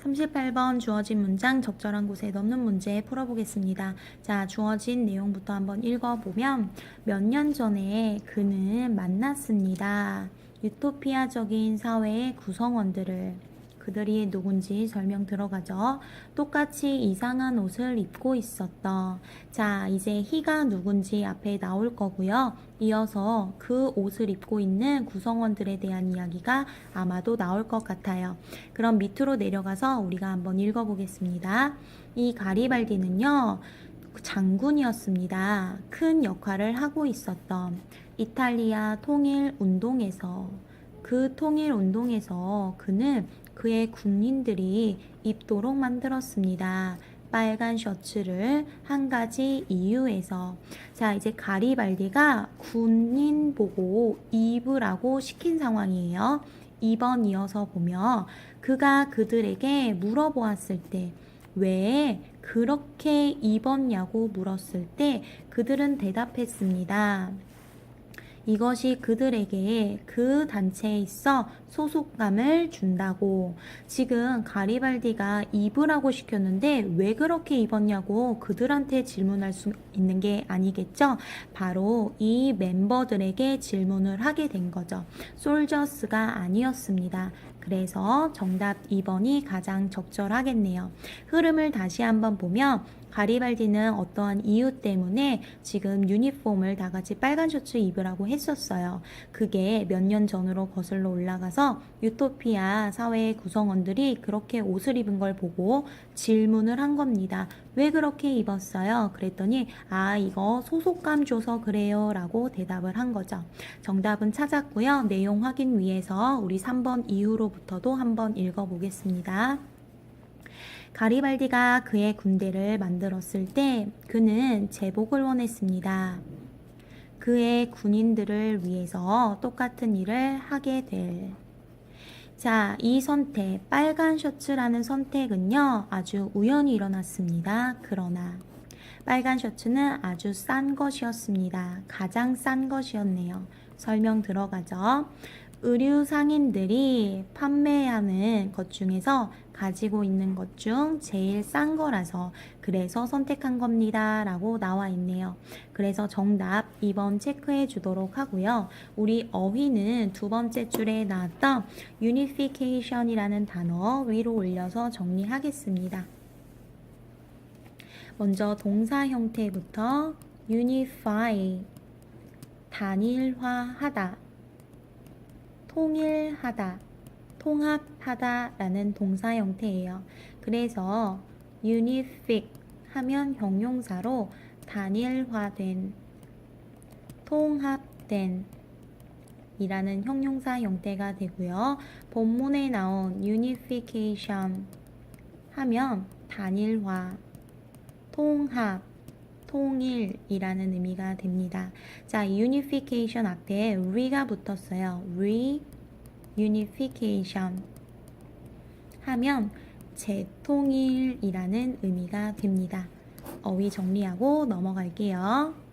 38번 주어진 문장 적절한 곳에 넣는 문제 풀어보겠습니다. 자, 주어진 내용부터 한번 읽어보면 몇 년 전에 그는 만났습니다. 유토피아적인 사회의 구성원들을 그들이 누군지 설명 들어가죠. 똑같이 이상한 옷을 입고 있었던. 자, 이제 희가 누군지 앞에 나올 거고요. 이어서 그 옷을 입고 있는 구성원들에 대한 이야기가 아마도 나올 것 같아요. 그럼 밑으로 내려가서 우리가 한번 읽어보겠습니다. 이 가리발디는요, 장군이었습니다. 큰 역할을 하고 있었던 이탈리아 통일 운동에서 그 통일 운동에서 그는 그의 군인들이 입도록 만들었습니다. 빨간 셔츠를 한 가지 이유에서 자 이제 가리발디가 군인 보고 입으라고 시킨 상황이에요. 2번 이어서 보면 그가 그들에게 물어보았을 때 왜 그렇게 입었냐고 물었을 때 그들은 대답했습니다. 이것이 그들에게 그 단체에 있어 소속감을 준다고. 지금 가리발디가 입으라고 시켰는데 왜 그렇게 입었냐고 그들한테 질문할 수 있는 게 아니겠죠? 바로 이 멤버들에게 질문을 하게 된 거죠. 솔저스가 아니었습니다. 그래서 정답 2번이 가장 적절하겠네요. 흐름을 다시 한번 보면 가리발디는 어떠한 이유 때문에 지금 유니폼을 다 같이 빨간 셔츠 입으라고 했었어요. 그게 몇 년 전으로 거슬러 올라가서 유토피아 사회의 구성원들이 그렇게 옷을 입은 걸 보고 질문을 한 겁니다. 왜 그렇게 입었어요? 그랬더니 아 이거 소속감 줘서 그래요 라고 대답을 한 거죠. 정답은 찾았고요. 내용 확인 위해서 우리 3번 이후로부터도 한번 읽어보겠습니다. 가리발디가 그의 군대를 만들었을 때 그는 제복을 원했습니다. 그의 군인들을 위해서 똑같은 일을 하게 될. 자, 이 선택, 빨간 셔츠라는 선택은요, 아주 우연히 일어났습니다. 그러나, 빨간 셔츠는 아주 싼 것이었습니다. 가장 싼 것이었네요. 설명 들어가죠. 의류 상인들이 판매하는 것 중에서 가지고 있는 것 중 제일 싼 거라서 그래서 선택한 겁니다. 라고 나와 있네요. 그래서 정답 2번 체크해 주도록 하고요. 우리 어휘는 두 번째 줄에 나왔던 unification이라는 단어 위로 올려서 정리하겠습니다. 먼저 동사 형태부터 unify 단일화하다 통일하다 통합하다 라는 동사 형태예요. 그래서 unific 하면 형용사로 단일화된 통합된 이라는 형용사 형태가 되고요. 본문에 나온 unification 하면 단일화, 통합, 통일이라는 의미가 됩니다. 자, unification 앞에 re가 붙었어요. re unification 하면 재통일이라는 의미가 됩니다. 어휘 정리하고 넘어갈게요.